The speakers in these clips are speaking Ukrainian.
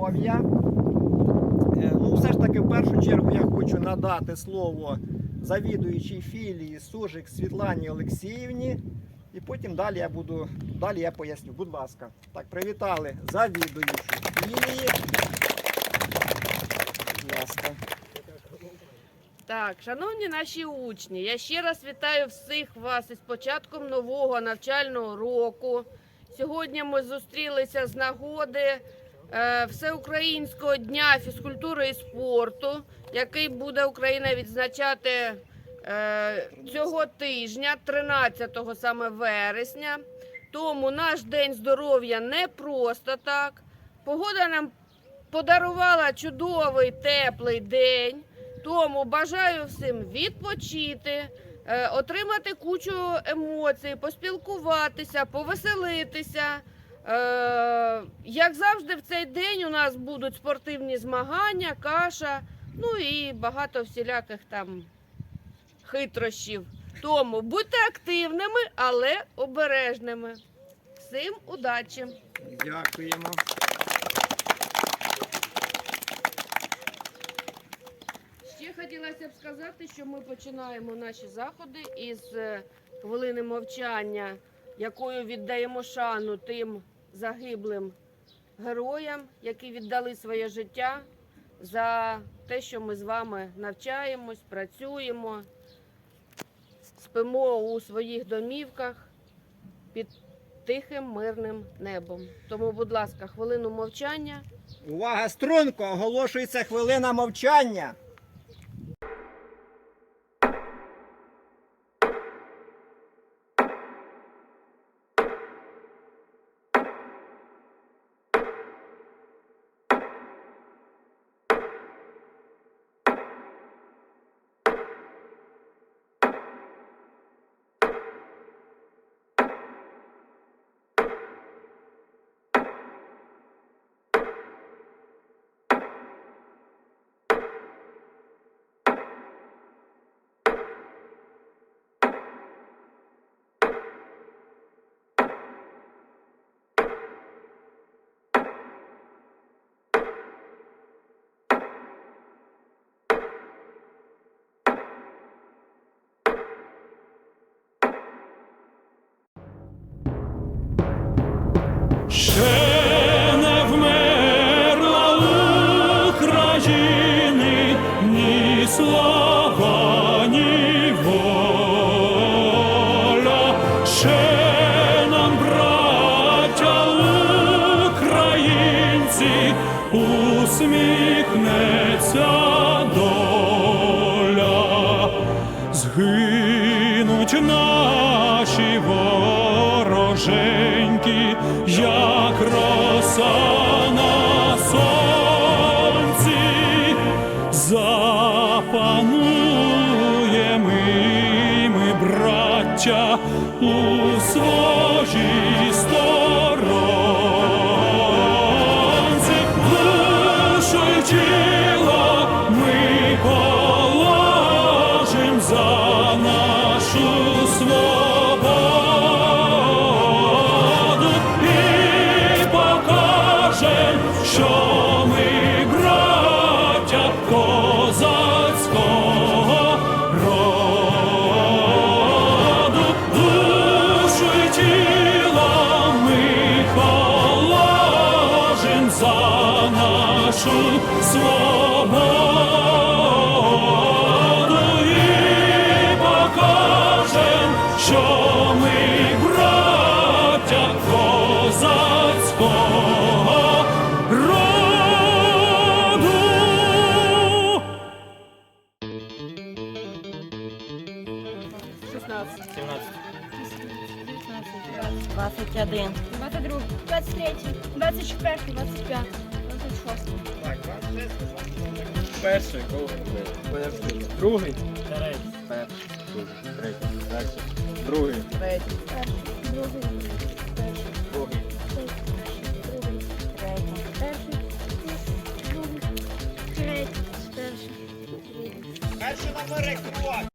здоров'я. Е, Ну, все ж таки, в першу чергу я хочу надати слово завідуючій філії Сужик Світлані Олексіївні. І потім далі я буду, далі я поясню. Будь ласка. Так, привітали завідуючу філії. Будь ласка. Так, шановні наші учні, я ще раз вітаю всіх вас із початком нового навчального року. Сьогодні ми зустрілися з нагоди Всеукраїнського дня фізкультури і спорту, який буде Україна відзначати е, цього тижня, 13 саме вересня. Тому наш день здоров'я не просто так. Погода нам подарувала чудовий теплий день. Тому бажаю всім відпочити, е, отримати кучу емоцій, поспілкуватися, повеселитися. Е, Як завжди, в цей день у нас будуть спортивні змагання, каша, ну і багато всіляких там хитрощів. Тому будьте активними, але обережними. Всім удачі! Дякуємо. Ще хотілося б сказати, що ми починаємо наші заходи із е, хвилини мовчання, якою віддаємо шану тим загиблим героям, які віддали своє життя за те, що ми з вами навчаємось, працюємо, спимо у своїх домівках під тихим мирним небом. Тому, будь ласка, хвилину мовчання. Увага, струнко! Оголошується хвилина мовчання. Вороженьки, як роса на сонці, запануємо ми, браття, у своїй нашу свободу і покажем, що ми браття козацького роду. 16. 21, 22, 23, 24, 25, 26. Перший, другий, другий, перший, третій, другий, Перший, другий, перший, другий, другий, третій, перший, другий, третій, перший, другий. Перший номер крок.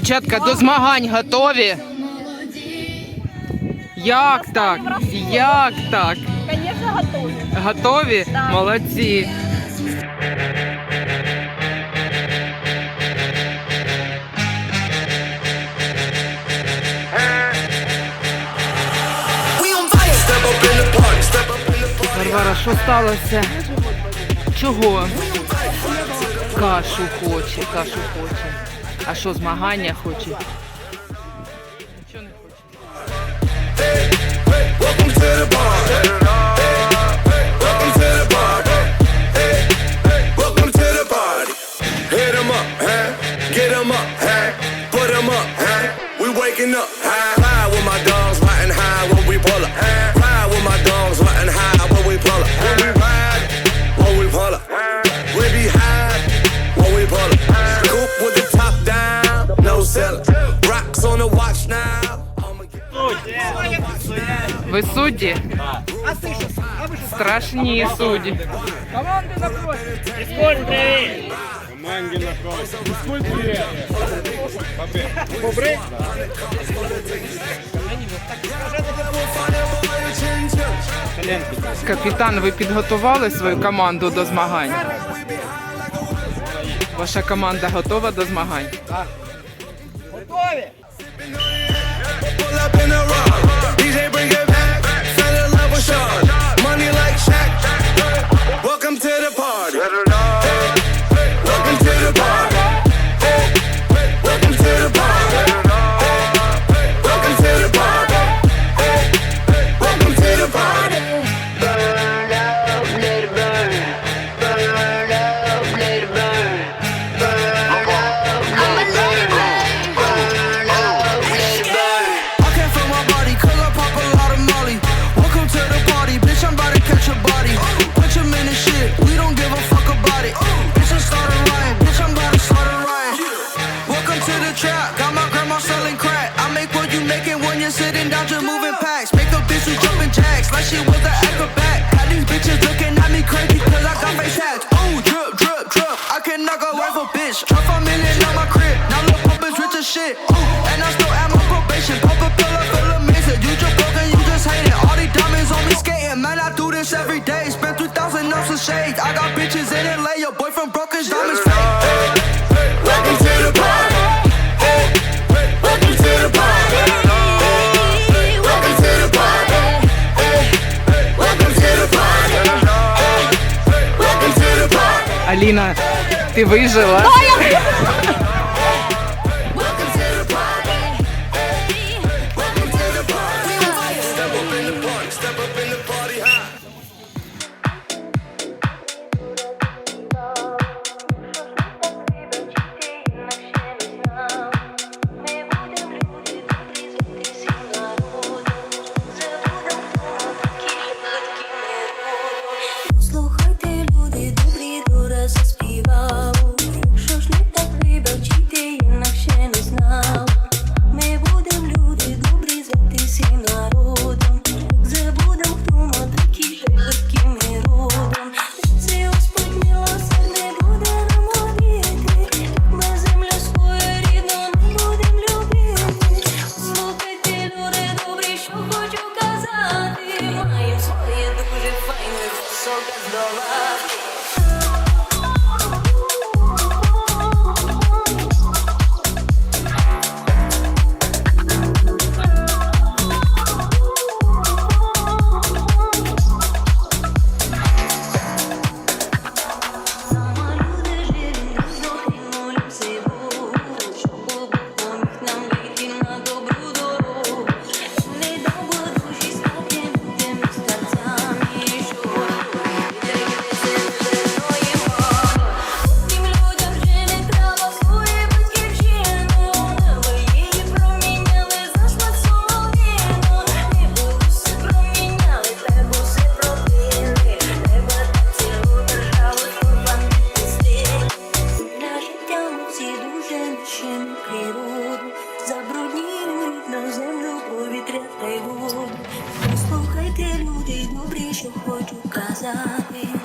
Дівчатка, до змагань готові? Як так? Як так? Звісно, готові. Готові? Так. Молодці. Варвара, що сталося? Чого? Кашу хоче, кашу хоче. А що, змагання хоче? Нічого не хоче. Ви судді? А ти що? А ви що? Страшні судді. Капітан, ви підготували свою команду до змагань? Ваша команда готова до змагань? Готові? Drip, I can knock a wife a bitch. Drop a million on my crib, now look up is rich as shit. Ooh, and I still at my probation, pop a pill up, feel amazing. You just broken, you just hate it. All these diamonds on me skating, man, I do this every day. Spend 3,000 ounces of shades. I got bitches in LA, your boyfriend broke his diamonds fake. Welcome to. Welcome to the party. Welcome to. Welcome to the party. Welcome to the party. Аліна, ти вижила? not nothing.